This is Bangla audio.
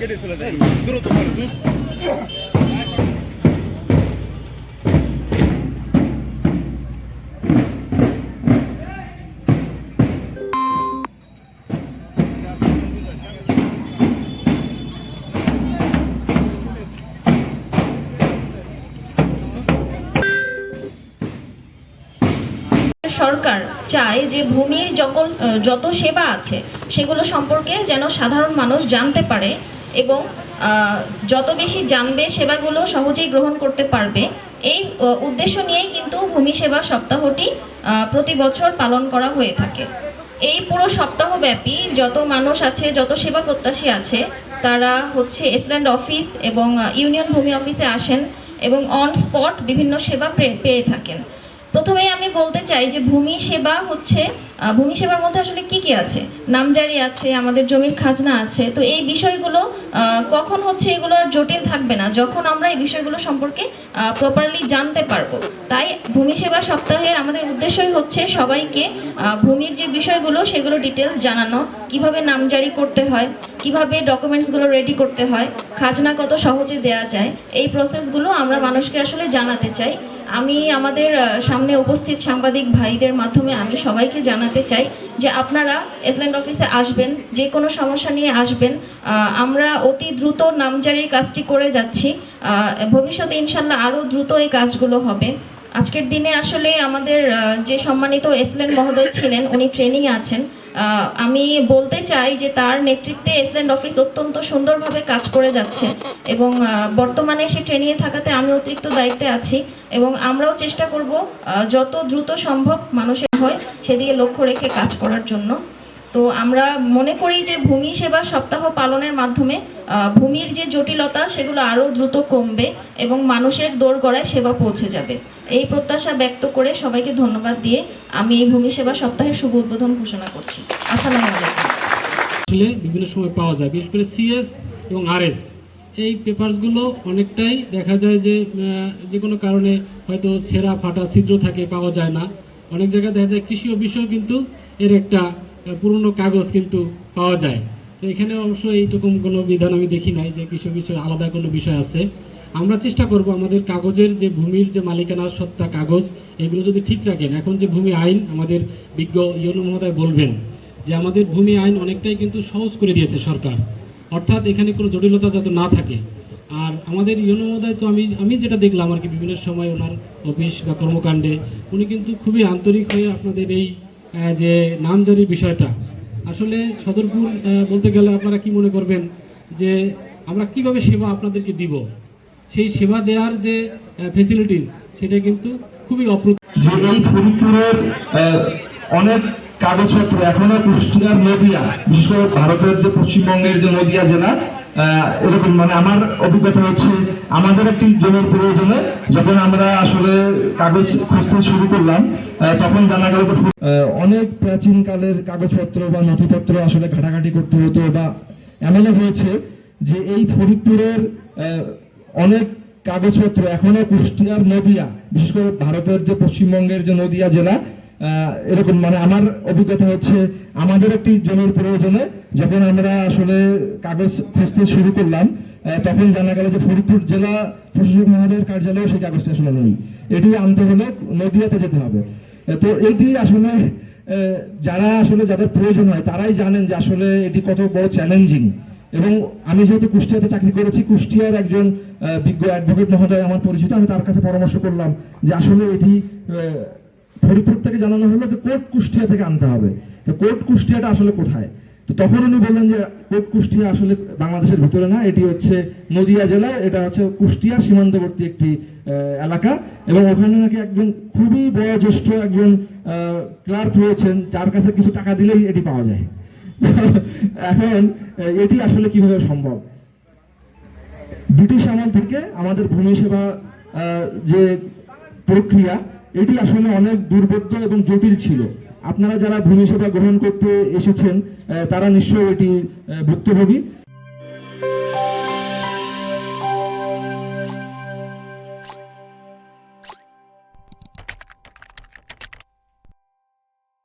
কেটে চলে যায় দ্রুত করে সরকার চায় যে ভূমির যখন যত সেবা আছে, সেগুলো সম্পর্কে যেন সাধারণ মানুষ জানতে পারে। এবং যত বেশি জানবে সেবাগুলো সহজেই গ্রহণ করতে পারবে। এই উদ্দেশ্য নিয়েই কিন্তু ভূমি সেবা সপ্তাহটি প্রতি বছর পালন করা হয়ে থাকে। এই পুরো সপ্তাহব্যাপী যত মানুষ আছে, যত সেবা প্রত্যাশী আছে, তারা হচ্ছে এসল্যান্ড অফিস এবং ইউনিয়ন ভূমি অফিসে আসেন এবং অন স্পট বিভিন্ন সেবা পেয়ে থাকেন। প্রথমেই আমি বলতে চাই যে ভূমি সেবা হচ্ছে ভূমি সেবার মধ্যে আসলে কি কি আছে? নামজারি আছে, আমাদের জমির খাজনা আছে, তো এই বিষয়গুলো কখন হচ্ছে এগুলো আর জটিল থাকবে না, যখন আমরা এই বিষয়গুলো সম্পর্কে প্রপারলি জানতে পারব। তাই ভূমি সেবা সপ্তাহের আমাদের উদ্দেশ্যই হচ্ছে সবাইকে ভূমির যে বিষয়গুলো, সেগুলো ডিটেলস জানানো, কীভাবে নামজারি করতে হয়, কীভাবে ডকুমেন্টসগুলো রেডি করতে হয়, খাজনা কত সহজে দেওয়া যায়, এই প্রসেসগুলো আমরা মানুষকে আসলে জানাতে চাই। আমি আমাদের সামনে উপস্থিত সাংবাদিক ভাইদের মাধ্যমে আমি সবাইকে জানাতে চাই যে আপনারা এসল্যান্ড অফিসে আসবেন, যে কোনো সমস্যা নিয়ে আসবেন। আমরা অতি দ্রুত নামজারির কাজটি করে যাচ্ছি। ভবিষ্যতে ইনশাল্লাহ আরও দ্রুত এই কাজগুলো হবে। আজকের দিনে আসলে আমাদের যে সম্মানিত এসল্যান্ড মহোদয় ছিলেন, উনি ট্রেনিংয়ে আছেন। আমি বলতে চাই যে তার নেতৃত্বে এসল্যান্ড অফিস অত্যন্ত সুন্দরভাবে কাজ করে যাচ্ছে এবং বর্তমানে সে ট্রেনিংয়ে থাকাতে আমি অতিরিক্ত দায়িত্বে আছি এবং আমরাও চেষ্টা করব যত দ্রুত সম্ভব মানুষের হয় সেদিকে লক্ষ্য রেখে কাজ করার জন্য। তো আমরা মনে করি যে ভূমি সেবা সপ্তাহ পালনের মাধ্যমে ভূমির যে জটিলতা, সেগুলো আরও দ্রুত কমবে এবং মানুষের দোরগড়ায় সেবা পৌঁছে যাবে। এই প্রত্যাশা ব্যক্ত করে সবাইকে ধন্যবাদ দিয়ে আমি এই ভূমি সেবা সপ্তাহের শুভ উদ্বোধন ঘোষণা করছি। আসসালামু আসলে বিভিন্ন সময় পাওয়া যায়, বিশেষ করে সিএস এবং আরএস এই পেপারসগুলো অনেকটাই দেখা যায় যে যে কোনো কারণে হয়তো ছেঁড়া, ফাটা, ছিদ্র থাকে, পাওয়া যায় না। অনেক জায়গায় দেখা যায় কৃষি অফিসেও কিন্তু এর একটা পুরনো কাগজ কিন্তু পাওয়া যায়। এখানে অবশ্য এইরকম কোনো বিধান আমি দেখি নাই যে কৃষি অফিসের আলাদা কোনো বিষয় আছে। আমরা চেষ্টা করব আমাদের কাগজের যে ভূমির যে মালিকানা সত্তা কাগজ, এগুলো যদি ঠিক রাখেন। এখন যে ভূমি আইন আমাদের বিজ্ঞ ইয়নু মহোদয় বলবেন যে আমাদের ভূমি আইন অনেকটাই কিন্তু সহজ করে দিয়েছে সরকার। অর্থাৎ এখানে কোনো জটিলতা যাতে না থাকে। আর আমাদের ইয়নো মহোদয় তো আমি আমি যেটা দেখলাম আর কি বিভিন্ন সময় ওনার অফিস বা কর্মকাণ্ডে, উনি কিন্তু খুবই আন্তরিক হয়ে আপনাদের এই যে নামজারির বিষয়টা আসলে সদরপুর বলতে গেলে আপনারা কি মনে করবেন যে আমরা কীভাবে সেবা আপনাদেরকে দিব? সেই সেবা দেওয়ার যে ফেসিলিটিস সেটা কিন্তু খুবই অপ্রত যে এই ফরিদপুরের অনেক কাগজপত্র, এখনও কুষ্টিয়ার নদিয়া, বিশেষ করে ভারতের যে পশ্চিমবঙ্গের যে নদিয়া জেলা এরকম মানে আমার অভিজ্ঞতা হচ্ছে, আমাদের একটি জমির প্রয়োজনে যখন আমরা আসলে কাগজ খুঁজতে শুরু করলাম তখন জানা গেল অনেক প্রাচীন কালের কাগজপত্র বা নথিপত্র আসলে ঘাটাঘাটি করতে হতো বা এমনও হয়েছে যে এই ফরিদপুরের অনেক কাগজপত্র এখনও কুষ্টিয়ার নদিয়া, বিশেষ করে ভারতের যে পশ্চিমবঙ্গের যে নদিয়া জেলা এরকম মানে আমার অভিজ্ঞতা হচ্ছে আমাদের একটি জমির প্রয়োজনে যখন আমরা আসলে কাগজ খুঁজতে শুরু করলাম তখন জানা গেল যে ফরিদপুর জেলা প্রশাসক মহোদয়ের কার্যালয়ে সেই কাগজটা আসলে নেই। এটি আনতে হলে নদিয়াতে যেতে হবে। তো এইটি আসলে যারা আসলে যাদের প্রয়োজন হয়, তারাই জানেন যে আসলে এটি কত বড় চ্যালেঞ্জিং এবং আমি যেহেতু কুষ্টিয়াতে চাকরি করেছি, কুষ্টিয়ার একজন বিজ্ঞ অ্যাডভোকেট মহোদয় আমার পরিচিত, আমি তার কাছে পরামর্শ করলাম যে আসলে এটি আহ, ফরিদপুর থেকে জানানো হলো যে কোর্ট কুষ্টিয়া থেকে আনতে হবে। তো কোর্ট কুষ্টিয়াটা আসলে কোথায়? তো তখন উনি বললেন যে কোর্ট কুষ্টিয়া আসলে বাংলাদেশের ভিতরে না এটি হচ্ছে নদিয়া জেলা এটা হচ্ছে কুষ্টিয়া সীমান্তবর্তী একটি এলাকা। এবং ওখানে নাকি একজন খুবই বয়োজ্যেষ্ঠ একজন ক্লার্ক রয়েছেন যার কাছে কিছু টাকা দিলেই এটি পাওয়া যায়। এখন এটি আসলে কীভাবে সম্ভব? ব্রিটিশ আমল থেকে আমাদের ভূমি সেবা যে প্রক্রিয়া এটি আসলে অনেক দুর্বোধ্য এবং জটিল ছিল। আপনারা যারা ভূমি সেবা গ্রহণ করতে এসেছেন তারা নিশ্চয়ই এটি ভুক্তভোগী।